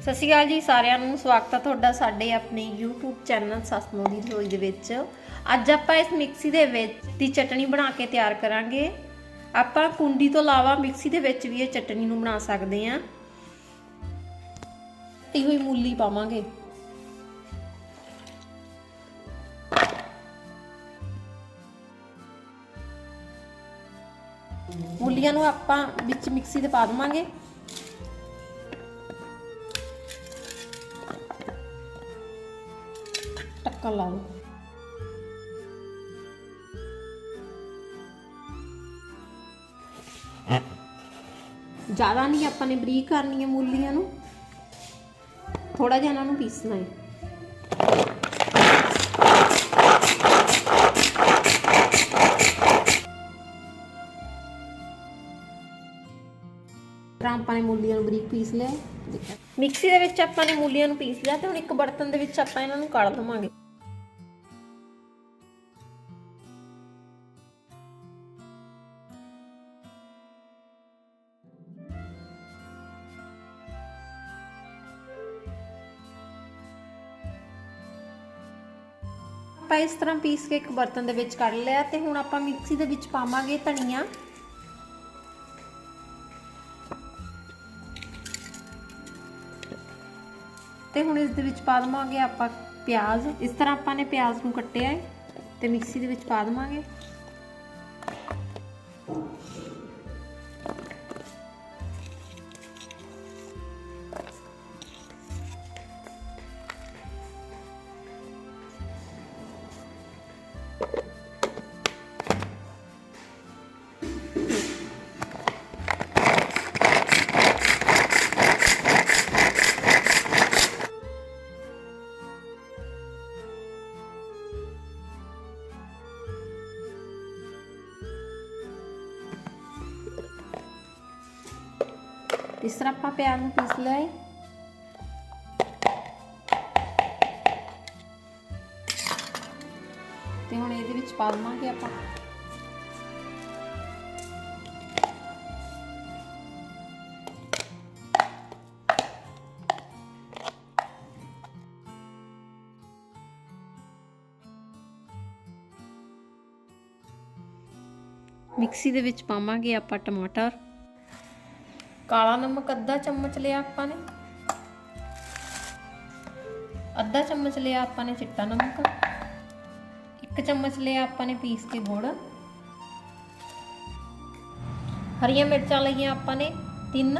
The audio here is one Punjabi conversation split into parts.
ਸਤਿ ਸ਼੍ਰੀ ਅਕਾਲ ਜੀ ਸਾਰਿਆਂ ਨੂੰ, ਸਵਾਗਤ ਹੈ ਤੁਹਾਡਾ ਸਾਡੇ ਆਪਣੇ YouTube ਚੈਨਲ ਸਸਮੋ ਦੀ ਰਸੋਈ ਦੇ ਵਿੱਚ। ਅੱਜ ਆਪਾਂ ਇਸ ਮਿਕਸੀ ਦੇ ਵਿੱਚ ਦੀ ਚਟਣੀ ਬਣਾ ਕੇ ਤਿਆਰ ਕਰਾਂਗੇ। ਆਪਾਂ ਕੁੰਡੀ ਤੋਂ ਇਲਾਵਾ ਮਿਕਸੀ ਦੇ ਵਿੱਚ ਵੀ ਇਹ ਚਟਣੀ ਨੂੰ ਬਣਾ ਸਕਦੇ ਹਾਂ। ਟੀ ਹੋਈ ਮੂਲੀ ਪਾਵਾਂਗੇ। ਮੂਲੀਆਂ ਨੂੰ ਆਪਾਂ ਵਿੱਚ ਮਿਕਸੀ ਦੇ ਪਾ ਦਵਾਂਗੇ। ਟੱਕਣ ਲਾ ਲਓ। ਜ਼ਿਆਦਾ ਨਹੀਂ ਆਪਾਂ ਨੇ ਬਰੀਕ ਕਰਨੀ ਹੈ ਮੂਲੀਆਂ ਨੂੰ। ਥੋੜਾ ਜਿਹਾ ਇਹਨਾਂ ਨੂੰ ਪੀਸਣਾ ਹੈ। ਤਾਂ ਆਪਾਂ ਨੇ ਮੂਲੀਆਂ ਨੂੰ ਬਰੀਕ ਪੀਸ ਲਿਆ। ਮਿਕਸੀ ਦੇ ਵਿੱਚ ਆਪਾਂ ਨੇ ਮੂਲੀਆਂ ਨੂੰ ਪੀਸ ਲਿਆ ਤੇ ਹੁਣ ਇੱਕ ਬਰਤਨ ਦੇ ਵਿੱਚ ਆਪਾਂ ਇਹਨਾਂ ਨੂੰ ਕੱਢ ਲਵਾਂਗੇ। ਆਪਾਂ ਇਸ ਤਰ੍ਹਾਂ ਪੀਸ ਕੇ ਇੱਕ ਬਰਤਨ ਦੇ ਵਿੱਚ ਕੱਢ ਲਿਆ ਤੇ ਹੁਣ ਆਪਾਂ ਮਿਕਸੀ ਦੇ ਵਿੱਚ ਪਾਵਾਂਗੇ ਧਨੀਆ। ਤੇ ਹੁਣ ਇਸ ਦੇ ਵਿੱਚ ਪਾ ਦਵਾਂਗੇ ਆਪਾਂ ਪਿਆਜ਼। ਇਸ ਤਰ੍ਹਾਂ ਆਪਾਂ ਨੇ ਪਿਆਜ਼ ਨੂੰ ਕੱਟਿਆ ਹੈ ਤੇ ਮਿਕਸੀ ਦੇ ਵਿੱਚ ਪਾ ਦਵਾਂਗੇ। ਇਸ ਤਰ੍ਹਾਂ ਆਪਾਂ ਪਿਆਜ਼ ਨੂੰ ਪੀਸ ਲਿਆ ਹੈ ਤੇ ਹੁਣ ਇਹਦੇ ਵਿੱਚ ਪਾ ਦਵਾਂਗੇ ਆਪਾਂ ਮਿਕਸੀ ਦੇ ਵਿੱਚ ਪਾਵਾਂਗੇ ਆਪਾਂ ਟਮਾਟਰ ਕਾਲਾ ਨਮਕ ਅੱਧਾ ਚਮਚ ਲਿਆ ਆਪਾਂ ਨੇ। ਅੱਧਾ ਚਮਚ ਲਿਆ ਆਪਾਂ ਨੇ ਚਿੱਟਾ ਨਮਕ। ਇੱਕ ਚਮਚ ਲਿਆ ਆਪਾਂ ਨੇ ਪੀਸ ਕੇ ਗੁੜ। ਹਰੀਆਂ ਮਿਰਚਾਂ ਲਈਆਂ ਆਪਾਂ ਨੇ ਤਿੰਨ।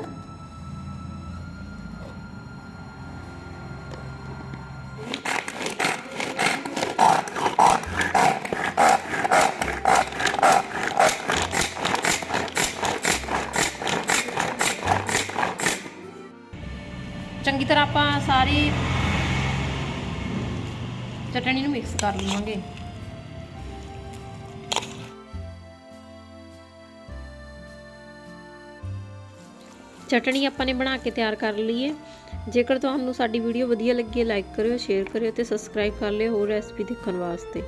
ਚੰਗੀ ਤਰ੍ਹਾਂ ਆਪਾਂ ਸਾਰੀ ਚਟਣੀ ਨੂੰ ਮਿਕਸ ਕਰ ਲਵਾਂਗੇ। ਚਟਣੀ ਆਪਾਂ ਨੇ ਬਣਾ ਕੇ ਤਿਆਰ ਕਰ ਲਈ ਹੈ ਜੇਕਰ ਤੁਹਾਨੂੰ ਸਾਡੀ ਵੀਡੀਓ ਵਧੀਆ ਲੱਗੀ ਹੈ ਲਾਈਕ ਕਰਿਓ ਸ਼ੇਅਰ ਕਰਿਓ ਤੇ ਸਬਸਕ੍ਰਾਈਬ ਕਰ ਲਿਓ ਹੋਰ ਰੈਸਪੀ ਦੇਖਣ ਵਾਸਤੇ।